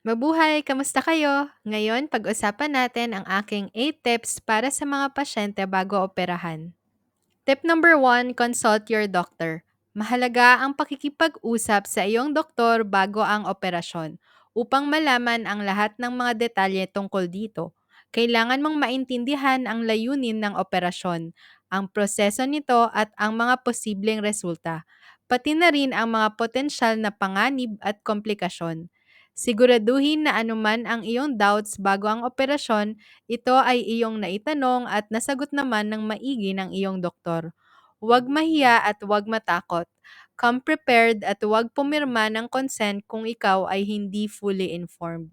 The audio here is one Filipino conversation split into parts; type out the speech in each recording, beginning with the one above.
Mabuhay! Kamusta kayo? Ngayon, pag-usapan natin ang aking 8 tips para sa mga pasyente bago operahan. Tip number 1, consult your doctor. Mahalaga ang pakikipag-usap sa iyong doktor bago ang operasyon upang malaman ang lahat ng mga detalye tungkol dito. Kailangan mong maintindihan ang layunin ng operasyon, ang proseso nito at ang mga posibleng resulta, pati na rin ang mga potensyal na panganib at komplikasyon. Siguraduhin na anuman ang iyong doubts bago ang operasyon, ito ay iyong naitanong at nasagot naman ng maigi ng iyong doktor. Huwag mahiya at huwag matakot. Come prepared at huwag pumirma ng consent kung ikaw ay hindi fully informed.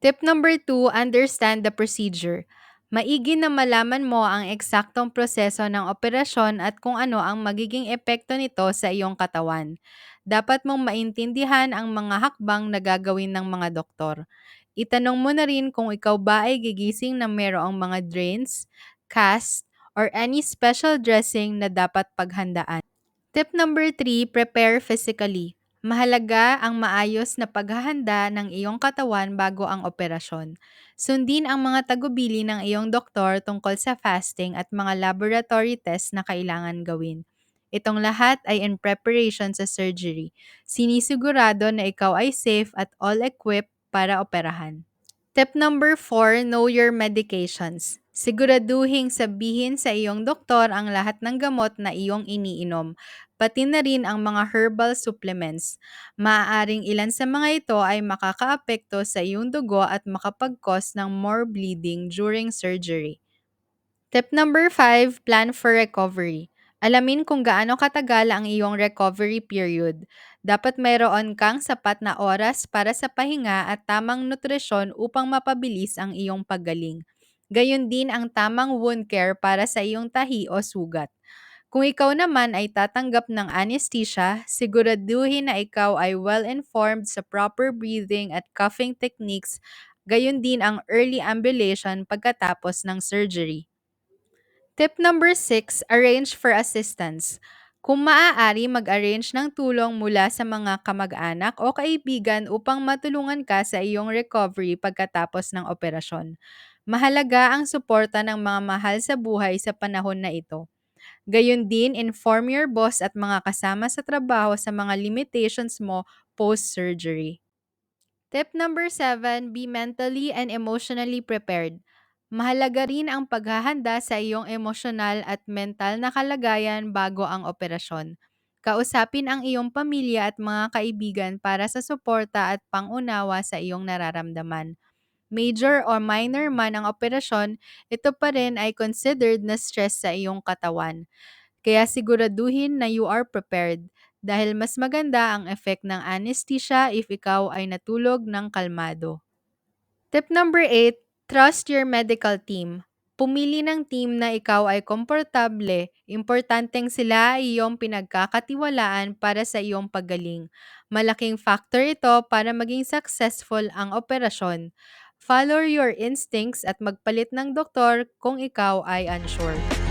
Tip number 2, understand the procedure. Maigi na malaman mo ang eksaktong proseso ng operasyon at kung ano ang magiging epekto nito sa iyong katawan. Dapat mong maintindihan ang mga hakbang na gagawin ng mga doktor. Itanong mo na rin kung ikaw ba ay gigising na mayroong mga drains, cast, or any special dressing na dapat paghandaan. Tip number 3, prepare physically. Mahalaga ang maayos na paghahanda ng iyong katawan bago ang operasyon. Sundin ang mga tagubili ng iyong doktor tungkol sa fasting at mga laboratory tests na kailangan gawin. Itong lahat ay in preparation sa surgery. Sinisigurado na ikaw ay safe at all equipped para operahan. Tip number 4, know your medications. Siguraduhing sabihin sa iyong doktor ang lahat ng gamot na iyong iniinom, pati na rin ang mga herbal supplements. Maaaring ilan sa mga ito ay makakaapekto sa iyong dugo at makapag-cause ng more bleeding during surgery. Tip number 5, plan for recovery. Alamin kung gaano katagal ang iyong recovery period. Dapat mayroon kang sapat na oras para sa pahinga at tamang nutrisyon upang mapabilis ang iyong paggaling. Gayon din ang tamang wound care para sa iyong tahi o sugat. Kung ikaw naman ay tatanggap ng anesthesia, siguraduhin na ikaw ay well-informed sa proper breathing at cuffing techniques, gayon din ang early ambulation pagkatapos ng surgery. Tip number 6, arrange for assistance. Kung maaari, mag-arrange ng tulong mula sa mga kamag-anak o kaibigan upang matulungan ka sa iyong recovery pagkatapos ng operasyon. Mahalaga ang suporta ng mga mahal sa buhay sa panahon na ito. Gayun din, inform your boss at mga kasama sa trabaho sa mga limitations mo post-surgery. Tip number 7, be mentally and emotionally prepared. Mahalaga rin ang paghahanda sa iyong emosyonal at mental na kalagayan bago ang operasyon. Kausapin ang iyong pamilya at mga kaibigan para sa suporta at pangunawa sa iyong nararamdaman. Major or minor man ang operasyon, ito pa rin ay considered na stress sa iyong katawan. Kaya siguraduhin na you are prepared dahil mas maganda ang effect ng anesthesia if ikaw ay natulog ng kalmado. Tip number 8, trust your medical team. Pumili ng team na ikaw ay komportable. Importanteng sila ay iyong pinagkakatiwalaan para sa iyong paggaling. Malaking factor ito para maging successful ang operasyon. Follow your instincts at magpalit ng doktor kung ikaw ay unsure.